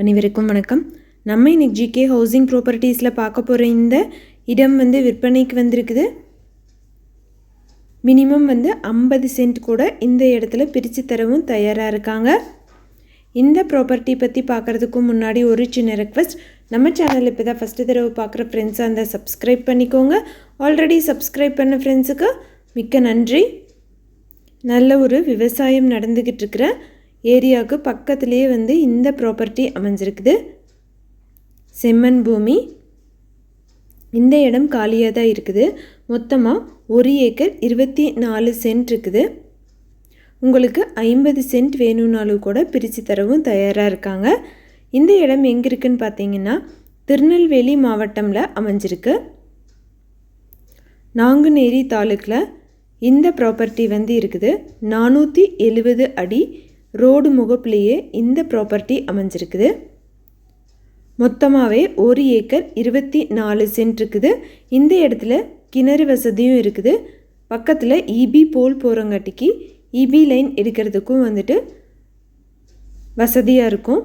அனைவருக்கும் வணக்கம். நம்ம இன்னைக்கு ஜிகே ஹவுசிங் ப்ராப்பர்ட்டிஸில் பார்க்க போகிற இந்த இடம் வந்து விற்பனைக்கு வந்திருக்குது. மினிமம் வந்து ஐம்பது சென்ட் கூட இந்த இடத்துல பிரித்து தரவும் தயாராக இருக்காங்க. இந்த ப்ராப்பர்ட்டி பற்றி பார்க்குறதுக்கு முன்னாடி ஒரு சின்ன ரெக்வஸ்ட் நம்ம சேனல் இப்போ தான் ஃபஸ்ட்டு தடவை பார்க்குற ஃப்ரெண்ட்ஸாக இருந்தால் சப்ஸ்கிரைப் பண்ணிக்கோங்க. ஆல்ரெடி சப்ஸ்கிரைப் பண்ண ஃப்ரெண்ட்ஸுக்கு மிக்க நன்றி. நல்ல ஒரு விவசாயம் நடந்துக்கிட்டு இருக்கிற ஏரியாவுக்கு பக்கத்துலேயே வந்து இந்த ப்ராப்பர்ட்டி அமைஞ்சிருக்குது. செம்மன் பூமி. இந்த இடம் காலியாக தான் இருக்குது. மொத்தமாக ஒரு ஏக்கர் இருபத்தி நாலு சென்ட் இருக்குது. உங்களுக்கு ஐம்பது சென்ட் வேணும்னாலும் கூட பிரித்து தரவும் தயாராக இருக்காங்க. இந்த இடம் எங்கே இருக்குன்னு பார்த்தீங்கன்னா திருநெல்வேலி மாவட்டமில் அமைஞ்சிருக்கு. நாங்குநேரி தாலுக்கில் இந்த ப்ராப்பர்ட்டி வந்து இருக்குது. நானூற்றி எழுபது அடி ரோடு முகப்புலேயே இந்த ப்ராப்பர்ட்டி அமைஞ்சிருக்குது. மொத்தமாகவே ஒரு ஏக்கர் இருபத்தி நாலு சென்ட் இருக்குது. இந்த இடத்துல கிணறு வசதியும் இருக்குது. பக்கத்தில் இபி போல் போகிறங்காட்டிக்கு இபி லைன் எடுக்கிறதுக்கும் வந்துட்டு வசதியாக இருக்கும்.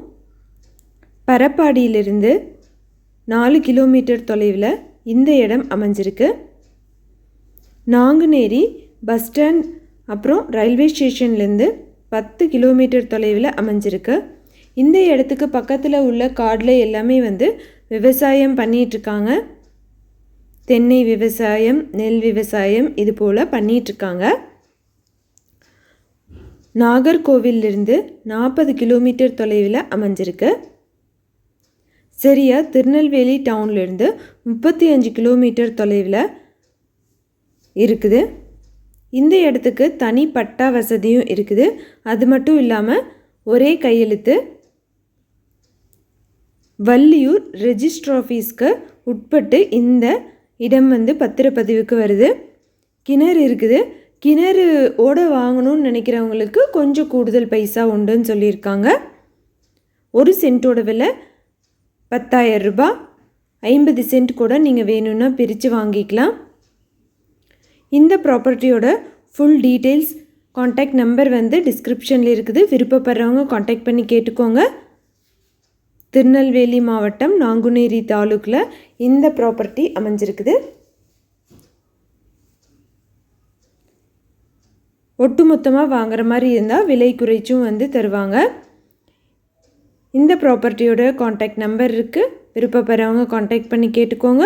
பரப்பாடியிலிருந்து நாலு கிலோமீட்டர் தொலைவில் இந்த இடம் அமைஞ்சிருக்கு. நாங்குநேரி பஸ் ஸ்டாண்ட் அப்புறம் ரயில்வே ஸ்டேஷன்லேருந்து பத்து கிலோமீட்டர் தொலைவில் அமைஞ்சிருக்கு. இந்த இடத்துக்கு பக்கத்தில் உள்ள காடில் எல்லாமே வந்து விவசாயம் பண்ணிகிட்ருக்காங்க தென்னை விவசாயம் நெல் விவசாயம் இது போல் பண்ணிகிட்ருக்காங்க நாகர்கோவிலிருந்து நாற்பது கிலோமீட்டர் தொலைவில் அமைஞ்சிருக்கு. சரியா திருநெல்வேலி டவுன்லேருந்து முப்பத்தி அஞ்சு கிலோமீட்டர் தொலைவில் இருக்குது. இந்த இடத்துக்கு தனி பட்டா வசதியும் இருக்குது. அது மட்டும் இல்லாமல் ஒரே கையெழுத்து. வள்ளியூர் ரெஜிஸ்டர் ஆஃபீஸ்க்கு உட்பட்டு இந்த இடம் வந்து பத்திரப்பதிவுக்கு வருது. கிணறு இருக்குது. கிணறு ஓட வாங்கணும்னு நினைக்கிறவங்களுக்கு கொஞ்சம் கூடுதல் பைசா உண்டுன்னு சொல்லியிருக்காங்க. ஒரு சென்ட்டோட விலை பத்தாயிரம் ரூபாய். ஐம்பது சென்ட் கூட நீங்கள் வேணும்னா பிரித்து வாங்கிக்கலாம். இந்த ப்ராப்பர்ட்டியோட ஃபுல் டீட்டெயில்ஸ் காண்டாக்ட் நம்பர் வந்து டிஸ்கிரிப்ஷனில் இருக்குது. விருப்பப்படுறவங்க காண்டாக்ட் பண்ணி கேட்டுக்கோங்க. திருநெல்வேலி மாவட்டம் நாங்குநேரி தாலுக்கில் இந்த ப்ராப்பர்ட்டி அமைஞ்சிருக்குது. ஒட்டுமொத்தமாக வாங்குற மாதிரி இருந்தால் விலை குறைச்சும் வந்து தருவாங்க. இந்த ப்ராப்பர்ட்டியோட காண்டாக்ட் நம்பர் இருக்குது விருப்பப்படுறவங்க காண்டாக்ட் பண்ணி கேட்டுக்கோங்க.